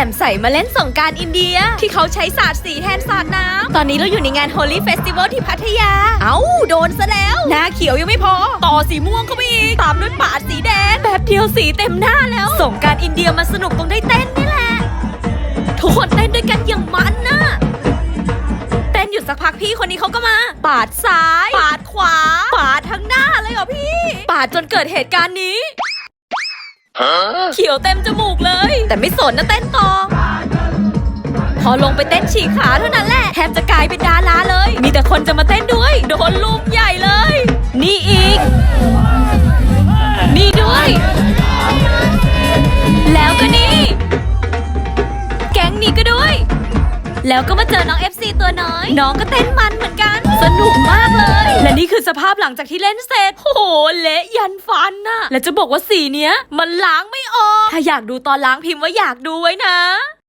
จ่มใสมาเล่นสงการอินเดีย ที่เขาใช้สาดสีแทนสาดน้ำ ตอนนี้เราอยู่ในงาน Holy Festival ที่พัทยา เอ้า โดนซะแล้ว หน้าเขียวยังไม่พอ ต่อสีม่วงเข้าไปอีก ตามด้วยปาดสีแดง แบบเดียวสีเต็มหน้าแล้ว สงการอินเดียมันสนุกตรงได้เต้นนี่แหละ ทุกคนเต้นด้วยกันอย่างมันนะ เต้นอยู่สักพักพี่คนนี้เขาก็มา ปาดซ้าย ปาดขวา ปาดทั้งหน้าเลยเหรอพี่ ปาดจนเกิดเหตุการณ์นี้ เขียวเต็มจมูกเลย แต่ไม่สนนะเต้นต่อ พอลงไปเต้นฉีกขาเท่านั้นแหละ แทบจะกลายเป็นดาราเลย มีแต่คนจะมาเต้นด้วย โดนลุมใหญ่เลย นี่อีก นี่ด้วย แล้วก็นี่ แก๊งนี้ก็ด้วย แล้วก็มาเจอน้อง FC ตัวน้อย น้องก็เต้นมันเหมือนกัน สนุกมากเลย นี่คือสภาพหลังจากที่เล่นเสร็จโอ้โหเละยันฟันน่ะ และจะบอกว่าสีเนี้ย มันล้างไม่ออก ถ้าอยากดูตอนล้างพิมพ์ว่าอยากดูไว้นะ